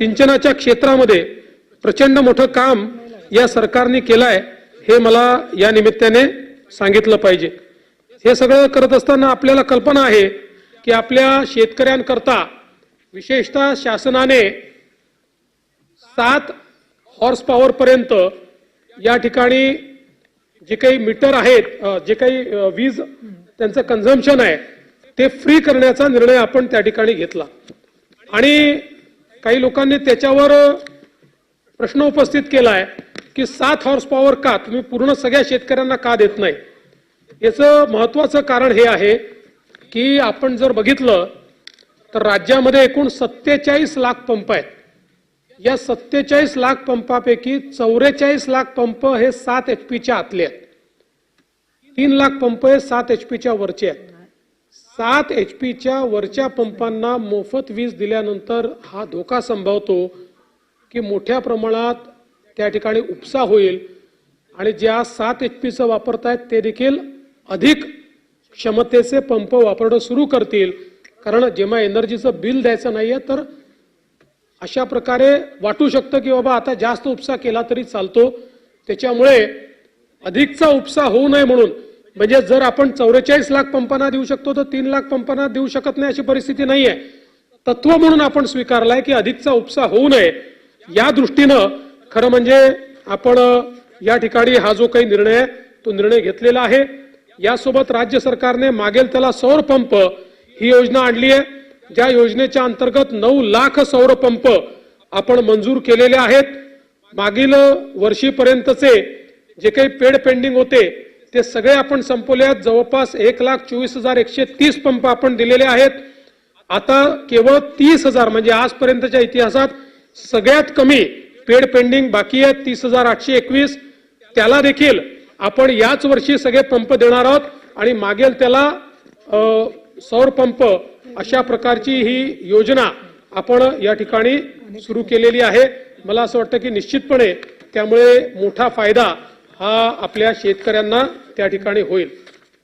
सिंचनाच्या क्षेत्रामध्ये प्रचंड मोठं काम या सरकारने केलं आहे हे मला या निमित्ताने सांगितलं पाहिजे. हे सगळं करत असताना आपल्याला कल्पना आहे की आपल्या शेतकऱ्यांकरता विशेषतः शासनाने सात हॉर्स पॉवरपर्यंत या ठिकाणी जे काही मीटर आहेत जे काही वीज त्यांचं कन्झम्पशन आहे ते फ्री करण्याचा निर्णय आपण त्या ठिकाणी घेतला. आणि काही लोकांनी त्याच्यावर प्रश्न उपस्थित केला आहे की सात हॉर्स पॉवर का? तुम्ही पूर्ण सगळ्या शेतकऱ्यांना का देत नाही? याचं महत्वाचं कारण हे आहे की आपण जर बघितलं तर राज्यामध्ये एकूण सत्तेचाळीस लाख पंप आहेत. या सत्तेचाळीस लाख पंपापैकी चौवेचाळीस लाख पंप हे सात एच पीच्या आतले आहेत. तीन लाख पंप हे सात एच पीच्या वरचे आहेत. सात एच पीच्या वरच्या पंपांना मोफत वीज दिल्यानंतर हा धोका संभवतो की मोठ्या प्रमाणात त्या ठिकाणी उपसा होईल आणि ज्या सात एच पीचं वापरत आहेत ते देखील अधिक क्षमतेचे पंप वापरणं सुरू करतील. कारण जेव्हा एनर्जीचं बिल द्यायचं नाही आहे तर अशा प्रकारे वाटू शकतं की बाबा आता जास्त उपसा केला तरी चालतो. त्याच्यामुळे अधिकचा उपसा होऊ नये म्हणून म्हणजे जर आपण चौवेचाळीस लाख पंपांना देऊ शकतो तर तीन लाख पंपांना देऊ शकत नाही अशी परिस्थिती नाहीये. तत्व म्हणून आपण स्वीकारलाय की अधिकचा उपसा होऊ नये. या दृष्टीनं खरं म्हणजे आपण या ठिकाणी हा जो काही निर्णय आहे तो निर्णय घेतलेला आहे. यासोबत राज्य सरकारने मागेल त्याला सौर पंप ही योजना आणली आहे ज्या योजनेच्या अंतर्गत नऊ लाख सौर पंप आपण मंजूर केलेले आहेत. मागील वर्षीपर्यंतचे जे काही पेड पेंडिंग होते ते सगळे आपण संपवले आहेत. जवळपास एक लाख चोवीस हजार एकशे तीस पंप आपण दिलेले आहेत. आता केवळ तीस हजार म्हणजे आजपर्यंतच्या इतिहासात सगळ्यात कमी पेड पेंडिंग बाकी आहेत तीस हजार आठशे एकवीस. त्याला देखील आपण याच वर्षी सगळे पंप देणार आहोत आणि मागेल त्याला सौर पंप अशा प्रकारची ही योजना आपण या ठिकाणी सुरू केलेली आहे. मला असं वाटतं की निश्चितपणे त्यामुळे मोठा फायदा हा आपल्या शेतकऱ्यांना त्या ठिकाणी होईल.